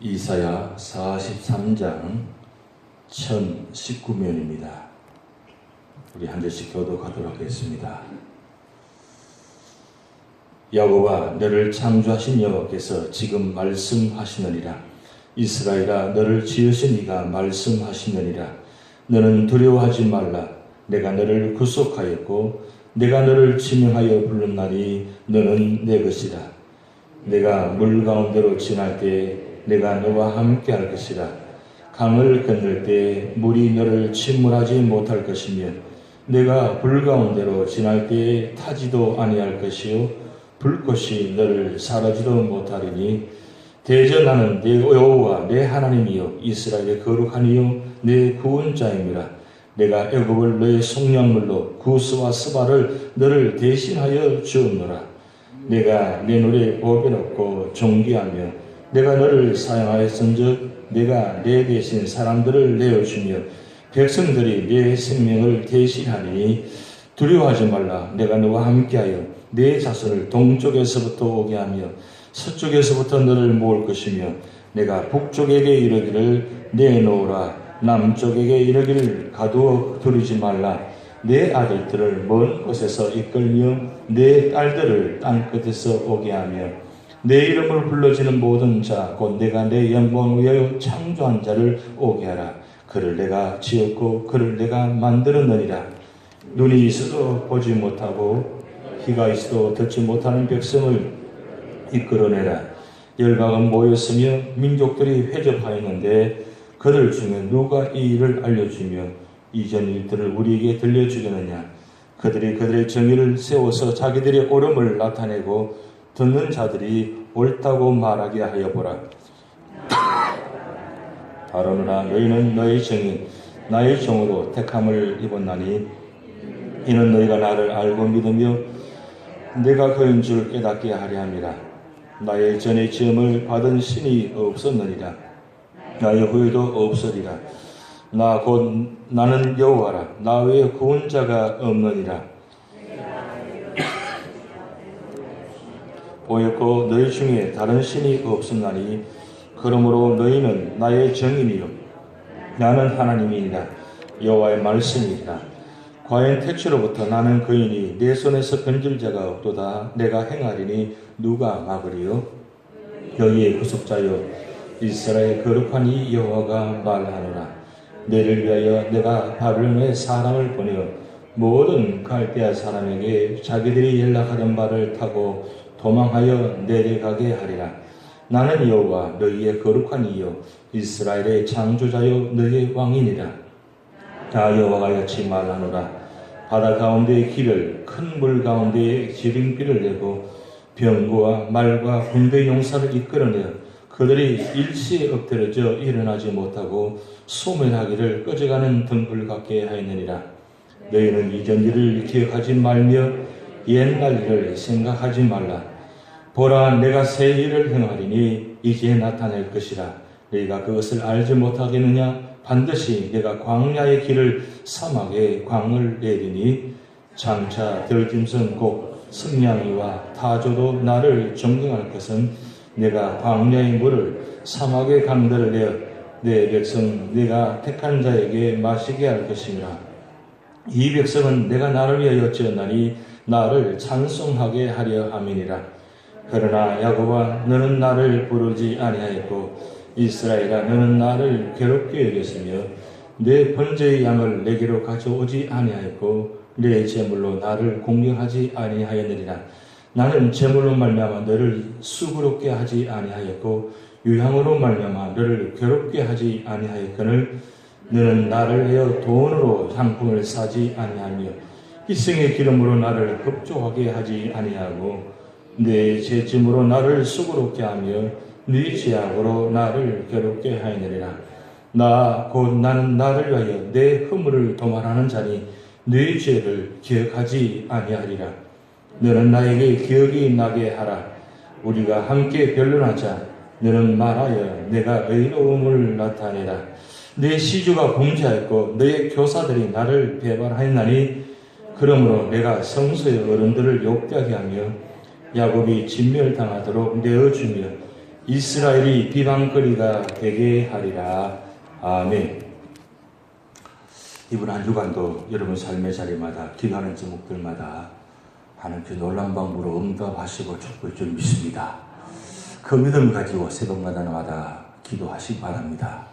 이사야 43장 1019면입니다. 우리 한 절씩 교독하도록 하겠습니다. 야곱아 너를 창조하신 여호와께서 지금 말씀하시느니라 이스라엘아 너를 지으신 이가 말씀하시느니라 너는 두려워하지 말라 내가 너를 구속하였고 내가 너를 지명하여 날이 너는 내 것이라 내가 물 가운데로 지날 때 내가 너와 함께 할 것이라. 강을 건널 때 물이 너를 침몰하지 못할 것이며 내가 불 가운데로 지날 때에 타지도 아니할 것이요. 불꽃이 너를 사라지도 못하리니 대전하는 내 여호와 내 하나님이요. 이스라엘의 거룩한 이요. 내 구원자임이라. 내가 애굽을 너의 속량물로 구스와 스바를 너를 대신하여 주었노라. 내가 내 노래 보배롭고 존귀하며 내가 너를 사용하였은즉 내가 내 대신 사람들을 내어주며 백성들이 내 생명을 대신하니 두려워하지 말라. 내가 너와 함께하여 내 자손을 동쪽에서부터 오게 하며 서쪽에서부터 너를 모을 것이며 내가 북쪽에게 이르기를 내놓으라. 남쪽에게 이르기를 가두어 두르지 말라. 내 아들들을 먼 곳에서 이끌며 내 딸들을 땅 끝에서 오게 하며 내 이름을 불러지는 모든 자 곧 내가 내 영광을 위하여 창조한 자를 오게 하라. 그를 내가 지었고 그를 내가 만들었느니라. 눈이 있어도 보지 못하고 귀가 있어도 듣지 못하는 백성을 이끌어내라. 열방은 모였으며 민족들이 회접하였는데 그들 중에 누가 이 일을 알려주며 이전 일들을 우리에게 들려주겠느냐? 그들이 그들의 정의를 세워서 자기들의 옳음을 나타내고 듣는 자들이 옳다고 말하게 하여 보라. 바로누라 너희는 너희 정인 나의 종으로 택함을 입었나니 이는 너희가 나를 알고 믿으며 내가 그인 줄 깨닫게 하려 함이라. 나의 전의 지음을 받은 신이 없었느니라. 나의 후에도 없으리라. 나 곧 나는 여호와라. 나 외에 구원자가 없느니라 보였고 너희 중에 다른 신이 없었나니 그러므로 너희는 나의 정인이요. 나는 하나님이니라. 여호와의 말씀이니라. 과연 태초로부터 나는 그인이 내 손에서 건질 자가 없도다. 내가 행하리니 누가 막으리요? 여기에 구속자여 이스라엘 거룩한 이 여호와가 말하노라. 너를 위하여 내가 바벨론에 사람을 보내어 모든 갈대아 사람에게 자기들이 연락하던 바를 타고 도망하여 내려가게 하리라. 나는 여호와 너희의 거룩한 이요 이스라엘의 창조자요 너희의 왕이니라. 나 여호와가 여치 말하노라. 바다 가운데의 길을 큰 물 가운데에 지름길을 내고 병거와 말과 군대 용사를 이끌어내어 그들이 일시에 엎드려져 일어나지 못하고 소멸하기를 꺼져가는 등불 같게 하였느니라. 너희는 이전 일을 기억하지 말며 옛날 일을 생각하지 말라. 보라 내가 새 일을 행하리니 이제 나타낼 것이라. 너희가 그것을 알지 못하겠느냐? 반드시 내가 광야의 길을 사막에 광을 내리니 장차 들짐승 곧 승냥이와 타조도 나를 존경할 것은 내가 광야의 물을 사막의 강들을 내어 내 백성 내가 택한 자에게 마시게 할 것이니라. 이 백성은 내가 나를 위하여 지었나니 나를 찬송하게 하려 함이니라. 그러나 야곱아 너는 나를 부르지 아니하였고 이스라엘아 너는 나를 괴롭게 여겼으며 내 번제의 양을 내게로 가져오지 아니하였고 내 제물로 나를 공경하지 아니하였느니라. 나는 제물로 말미암아 너를 수고롭게 하지 아니하였고 유향으로 말미암아 너를 괴롭게 하지 아니하였거늘 너는 나를 헤어 돈으로 상품을 사지 아니하며 희생의 기름으로 나를 급조하게 하지 아니하고 내 죄짐으로 나를 수고롭게 하며 네 죄악으로 나를 괴롭게 하였느니라. 나 곧 나는 나를 위하여 내 허물을 도말하는 자니 네 죄를 기억하지 아니하리라. 너는 나에게 기억이 나게 하라. 우리가 함께 변론하자. 너는 말하여 내가 의로움을 나타내라. 내 시주가 범죄하였고 너의 교사들이 나를 배반하였나니 그러므로 내가 성소의 어른들을 욕되게 하며 야곱이 진멸당하도록 내어주며 이스라엘이 비방거리가 되게 하리라. 아멘. 이번 한 주간도 여러분 삶의 자리마다 기도하는 제목들마다 하나님께 놀란 방법으로 응답하시고 축복할 줄 믿습니다. 그 믿음 가지고 새벽마다 나마다 기도하시기 바랍니다.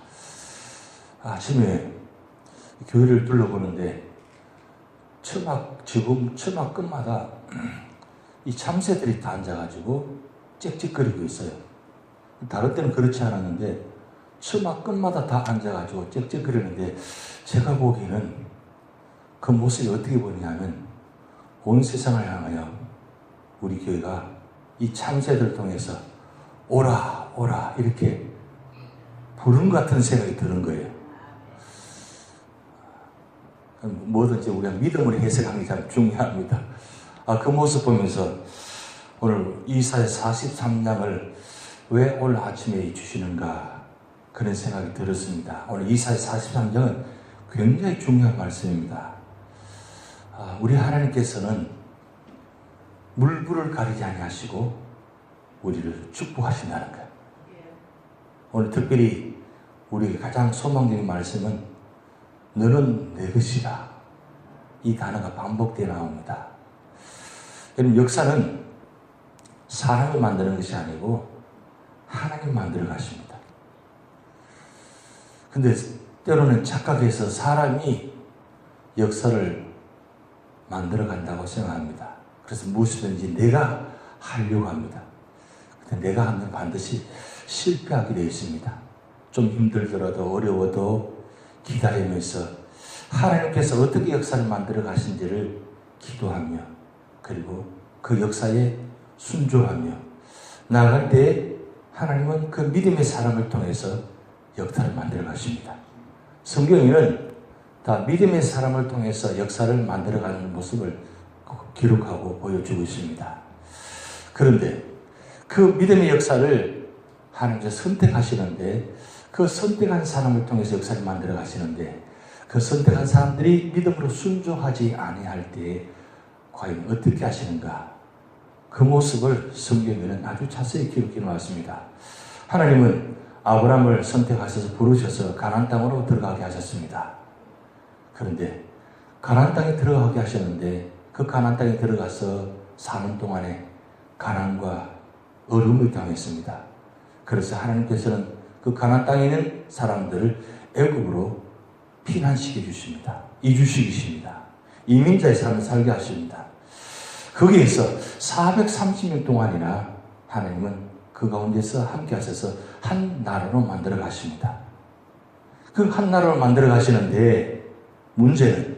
아침에 교회를 둘러보는데 처막 지금 처막 끝마다 이 참새들이 다 앉아가지고 짹짹거리고 있어요. 다른 때는 그렇지 않았는데 처막 끝마다 다 앉아가지고 짹짹거리는데 제가 보기에는 그 모습이 어떻게 보이냐면 온 세상을 향하여 우리 교회가 이 참새들 통해서 오라 오라 이렇게 것 같은 생각이 드는 거예요. 뭐든지 우리가 믿음으로 해석하는 게 참 중요합니다. 아, 그 모습 보면서 오늘 이사의 43장을 왜 오늘 아침에 주시는가 그런 생각이 들었습니다. 오늘 이사의 43장은 굉장히 중요한 말씀입니다. 아, 우리 하나님께서는 물불을 가리지 아니하시고 우리를 축복하신다는 거예요. 오늘 특별히 우리에게 가장 소망적인 말씀은 너는 내 것이다. 이 단어가 반복되어 나옵니다. 여러분 역사는 사람이 만드는 것이 아니고 하나님 만들어 가십니다. 근데 때로는 착각해서 사람이 역사를 만들어 간다고 생각합니다. 그래서 무엇이든지 내가 하려고 합니다. 근데 내가 하면 반드시 실패하게 되어 있습니다. 좀 힘들더라도 어려워도 기다리면서 하나님께서 어떻게 역사를 만들어 가신지를 기도하며 그리고 그 역사에 순종하며 나아갈 때 하나님은 그 믿음의 사람을 통해서 역사를 만들어 가십니다. 성경에는 다 믿음의 사람을 통해서 역사를 만들어 가는 모습을 기록하고 보여주고 있습니다. 그런데 그 믿음의 역사를 하나님께서 선택하시는데 그 선택한 사람을 통해서 역사를 만들어 가시는데 그 선택한 사람들이 믿음으로 순종하지 아니할 때 과연 어떻게 하시는가 그 모습을 성경에는 아주 자세히 기록해 놓았습니다. 하나님은 아브라함을 선택하셔서 부르셔서 가나안 땅으로 들어가게 하셨습니다. 그런데 가나안 땅에 들어가게 하셨는데 그 가나안 땅에 들어가서 사는 동안에 가난과 어려움을 당했습니다. 그래서 하나님께서는 그 가나안 땅에 있는 사람들을 애굽으로 피난시켜 주십니다. 이주시키십니다. 이민자의 삶을 살게 하십니다. 거기에서 430년 동안이나 하나님은 그 가운데서 함께 하셔서 한 나라로 만들어 가십니다. 그 한 나라로 만들어 가시는데 문제는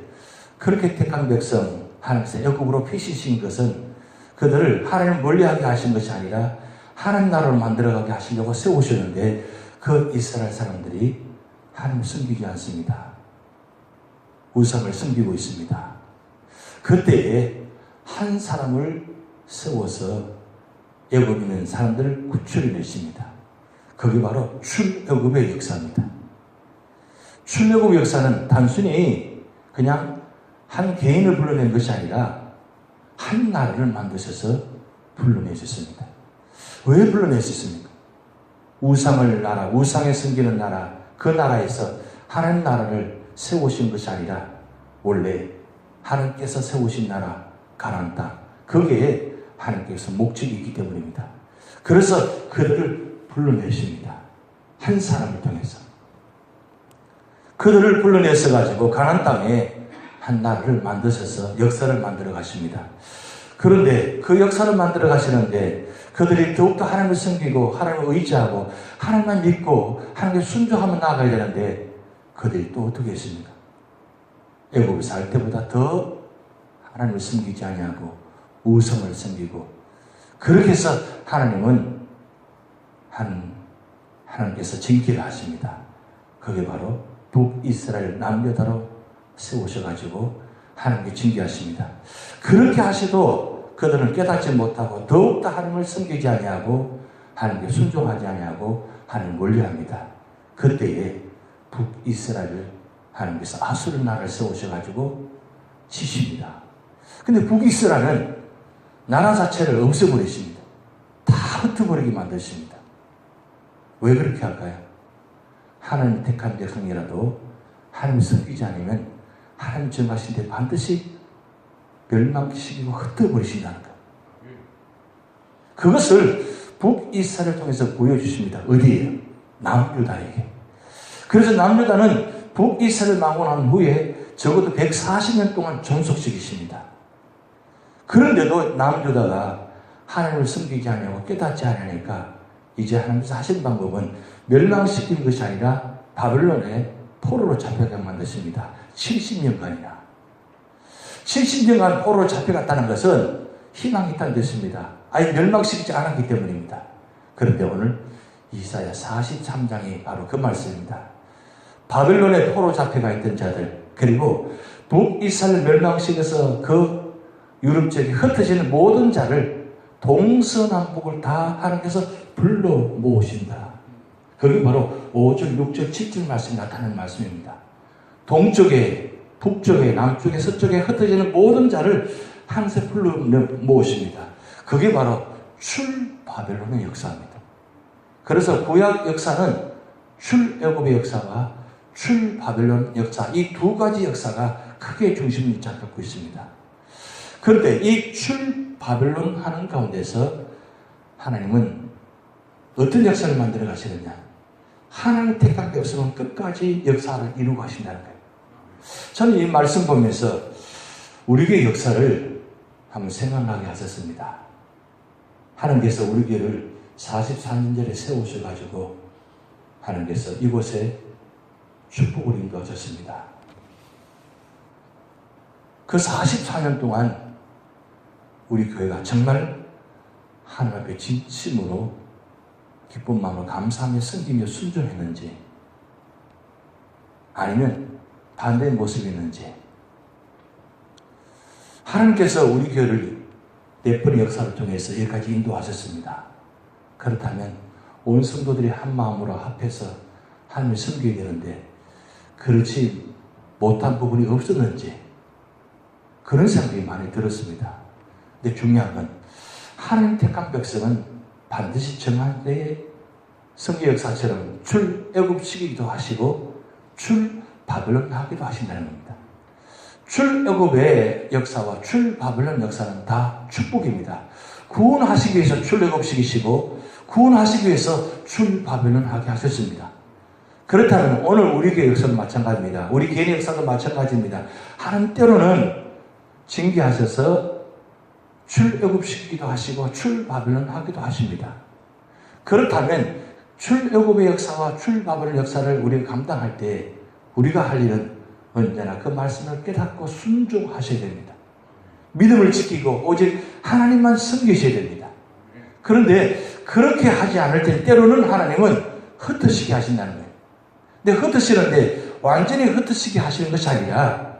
그렇게 택한 백성 하나님께서 애굽으로 피시신 것은 그들을 하나님 멀리하게 하신 것이 아니라 하나님 나라로 만들어가게 하시려고 세우셨는데 그 이스라엘 사람들이 하나님을 섬기지 않습니다. 우상을 섬기고 있습니다. 그때에 한 사람을 세워서 애굽에 있는 사람들을 구출해 내십니다. 그게 바로 출애굽의 역사입니다. 출애굽 역사는 단순히 그냥 한 개인을 불러낸 것이 아니라 한 나라를 만드셔서 불러내셨습니다. 왜 불러내셨습니까? 우상을 나라, 우상에 섬기는 나라, 그 나라에서 하나님 나라를 세우신 것이 아니라 원래 하나님께서 세우신 나라, 가나안 땅, 거기에 하나님께서 목적이 있기 때문입니다. 그래서 그들을 불러내십니다. 한 사람을 통해서. 그들을 불러내서 가지고 가나안 땅에 한 나라를 만드셔서 역사를 만들어 가십니다. 그런데 그 역사를 만들어 가시는데 그들이 더욱더 하나님을 섬기고 하나님을 의지하고 하나님만 믿고 하나님께 순종하며 나아가야 되는데 그들이 또 어떻게 했습니까? 애굽에 살 때보다 더 하나님을 섬기지 아니하고 우성을 섬기고 그렇게 해서 하나님은 한 하나님께서 징계를 하십니다. 그게 바로 북이스라엘 남여다로 세우셔가지고 하나님께 징계하십니다. 그렇게 하셔도 그들은 깨닫지 못하고 더욱더 하나님을 섬기지 아니하고 하나님께 순종하지 아니하고 하나님을 멀리합니다. 그때에 북이스라엘을 하나님께서 아수르 나라를 세우셔가지고 치십니다. 근데 북이스라엘은 나라 자체를 없애버리십니다. 다 흩어버리게 만드십니다. 왜 그렇게 할까요? 하나님 택한 백성이라도 하나님 섬기지 않으면 하나님 정하신 데 반드시 멸망시키고 흩어버리신다는 것. 그것을 북이스라엘을 통해서 보여주십니다. 어디에요? 남유다에게. 그래서 남유다는 북이스라엘 난 후에 적어도 140년 동안 존속시키십니다. 그런데도 남유다가 하나님을 섬기지 않냐고 깨닫지 않으니까 이제 하나님께서 하신 방법은 멸망시키는 것이 아니라 바벨론에 포로로 잡혀가게 만드십니다. 70년간이나. 70년간 포로로 잡혀갔다는 것은 희망이 뜻입니다. 아예 멸망시키지 않았기 때문입니다. 그런데 오늘 이사야 43장이 바로 그 말씀입니다. 바벨론에 포로 잡혀가 있던 자들 그리고 북이스라엘 멸망시켜서 그 유럽 지역에 흩어지는 모든 자를 동서남북을 다 하나님께서 불러 모으신다. 그게 바로 5절, 6절, 7절 말씀이 나타나는 말씀입니다. 동쪽에, 북쪽에, 남쪽에, 서쪽에 흩어지는 모든 자를 하나님께서 불러 모으십니다. 그게 바로 출바벨론의 역사입니다. 그래서 구약 역사는 출애굽의 역사와 출바벨론 역사 이 두 가지 역사가 크게 중심을 잡고 있습니다. 그런데 이 출바벨론 하는 가운데서 하나님은 어떤 역사를 만들어 가시느냐? 하나님 택한 백성은 끝까지 역사를 이루고 가신다는 거예요. 저는 이 말씀 보면서 우리의 역사를 한번 생각나게 하셨습니다. 하나님께서 우리 교회를 44년 전에 세우셔가지고 하나님께서 이곳에 축복을 인도하셨습니다. 그 44년 동안 우리 교회가 정말 하나님 앞에 진심으로 기쁜 마음으로 감사하며 섬기며 순종했는지 아니면 반대의 모습이었는지 하나님께서 우리 교회를 네 번의 역사를 통해서 여기까지 인도하셨습니다. 그렇다면 온 성도들이 한 마음으로 합해서 하나님을 섬겨야 되는데 그렇지 못한 부분이 없었는지 그런 생각이 많이 들었습니다. 근데 중요한 건 하나님 택한 백성은 반드시 정한 때에 성경 역사처럼 출애굽시키기도 하시고 출 바벨론 하기도 하신다는 겁니다. 출애굽의 역사와 출바벨론 역사는 다 축복입니다. 구원하시기 위해서 출애굽시키시고 구원하시기 위해서 출바벨론 하게 하셨습니다. 그렇다면 오늘 우리 교회 역사도 마찬가지입니다. 우리 개인 역사도 마찬가지입니다. 하나님 때로는 징계하셔서 출애굽시키기도 하시고 출바벨론 하기도 하십니다. 그렇다면 출애굽의 역사와 출바벨론 역사를 우리가 감당할 때 우리가 할 일은 언제나 그 말씀을 깨닫고 순종하셔야 됩니다. 믿음을 지키고 오직 하나님만 섬기셔야 됩니다. 그런데 그렇게 하지 않을 때 때로는 하나님은 흩어지게 하신다는 거예요. 근데 흩어지는데 완전히 흩어지게 하시는 것이 아니라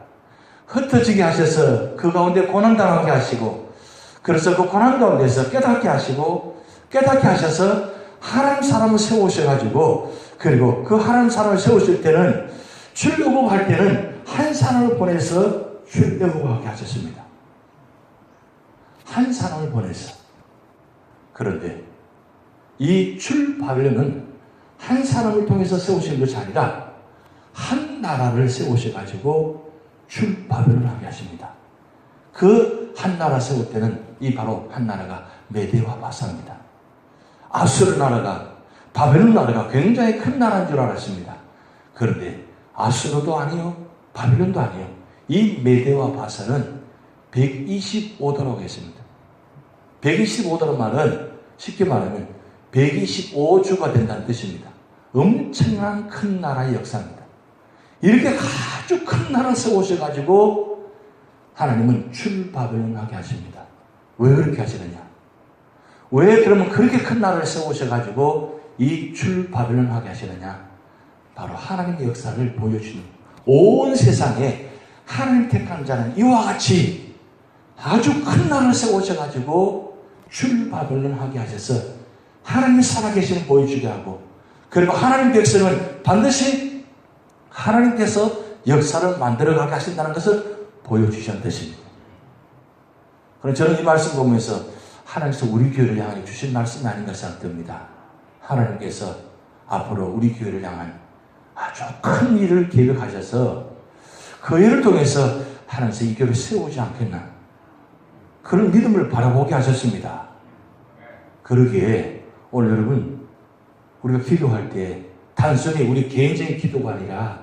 흩어지게 하셔서 그 가운데 고난당하게 하시고 그래서 그 고난 가운데서 깨닫게 하시고 깨닫게 하셔서 하나님 사람을 세우셔가지고 그리고 그 하나님 사람을 세우실 때는 출애굽할 때는 한 사람을 보내서 출애굽하게 하셨습니다. 한 사람을 보내서 그런데 이 출바벨론은 한 사람을 통해서 세우신 것이 아니라 한 나라를 세우셔가지고 출바벨을 하게 하십니다. 그 한 나라 세울 때는 이 바로 한 나라가 메데와 바사입니다. 아수르 나라가 바벨론 나라가 굉장히 큰 나라인 줄 알았습니다. 그런데 아수르도 아니요, 바벨론도 아니요. 이 메데와 바사는 125도라고 했습니다. 125도란 말은 쉽게 말하면 125주가 된다는 뜻입니다. 엄청난 큰 나라의 역사입니다. 이렇게 아주 큰 나라 세우셔가지고 하나님은 출바벨론하게 하십니다. 왜 그렇게 하시느냐? 왜 그러면 그렇게 큰 나라를 세우셔가지고 이 출바벨론하게 하시느냐? 바로 하나님의 역사를 보여주는 온 세상에 하나님 택한 자는 이와 같이 아주 큰 나라를 세우셔가지고 출바벨론 하게 하셔서 하나님이 살아계시는 보여주게 하고 그리고 하나님 백성은 반드시 하나님께서 역사를 만들어가게 하신다는 것을 뜻입니다. 그럼 저는 이 말씀 보면서 하나님께서 우리 교회를 향해 주신 말씀이 아닌가 생각됩니다. 하나님께서 앞으로 우리 교회를 향한 아주 큰 일을 계획하셔서 그 일을 통해서 하나님께서 이 교회를 세우지 않겠나 그런 믿음을 바라보게 하셨습니다. 그러기에 오늘 여러분 우리가 기도할 때 단순히 우리 개인적인 기도가 아니라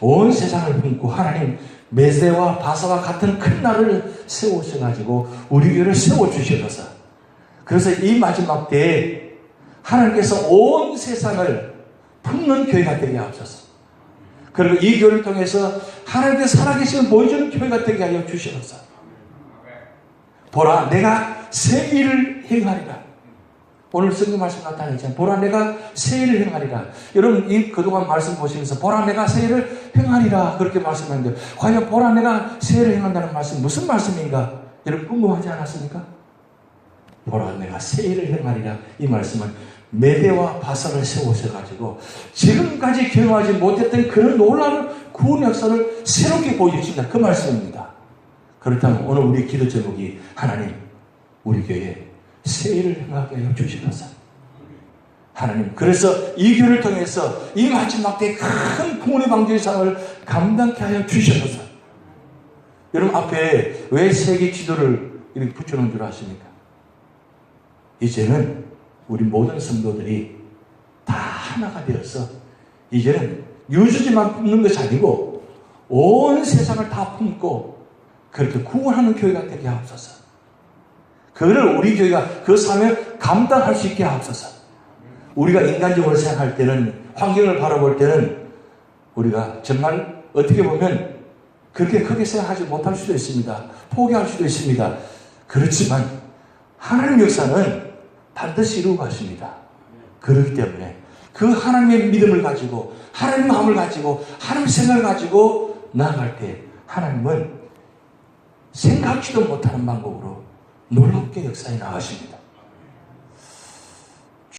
온 세상을 품고 하나님 메세와 바사와 같은 큰 날을 세우셔가지고 우리 교회를 세워주셔서 그래서 이 마지막 때에 하나님께서 온 세상을 품는 교회가 되게 하옵소서. 그리고 이 교회를 통해서 하나님의 살아계심을 보여주는 교회가 되게 하여 주시옵소서. 보라, 내가 새 일을 행하리라. 오늘 성경 말씀 나타내잖아요. 보라, 내가 새 일을 행하리라. 여러분, 이 그동안 말씀 보시면서 보라, 내가 새 일을 행하리라. 그렇게 말씀하는데, 과연 보라, 내가 새 일을 행한다는 말씀, 무슨 말씀인가? 여러분, 궁금하지 않았습니까? 보라, 내가 새 일을 행하리라. 이 말씀은 메대와 바사를 세우셔가지고, 지금까지 경험하지 못했던 그런 놀라운 구원 역사를 새롭게 보여주신다. 그 말씀입니다. 그렇다면 오늘 우리 기도 제목이 하나님, 우리 교회에 새 일을 행하게 하여 주시옵소서. 하나님, 그래서 이 교회를 통해서 이 마지막 때 큰 구원의 방주의 상을 감당케 하여 주시옵소서. 여러분 앞에 왜 세계 지도를 이렇게 붙여놓은 줄 아십니까? 이제는 우리 모든 성도들이 다 하나가 되어서 이제는 유주지만 품는 것이 아니고 온 세상을 다 품고 그렇게 구원하는 교회가 되게 하옵소서. 그를 우리 교회가 그 사명을 감당할 수 있게 하옵소서. 우리가 인간적으로 생각할 때는 환경을 바라볼 때는 우리가 정말 어떻게 보면 그렇게 크게 생각하지 못할 수도 있습니다. 포기할 수도 있습니다. 그렇지만 하나님 역사는 반드시 이루고 가십니다. 그렇기 때문에 그 하나님의 믿음을 가지고 하나님 마음을 가지고 하나님 생각을 가지고 나아갈 때 하나님은 생각지도 못하는 방법으로 놀랍게 역사에 나가십니다.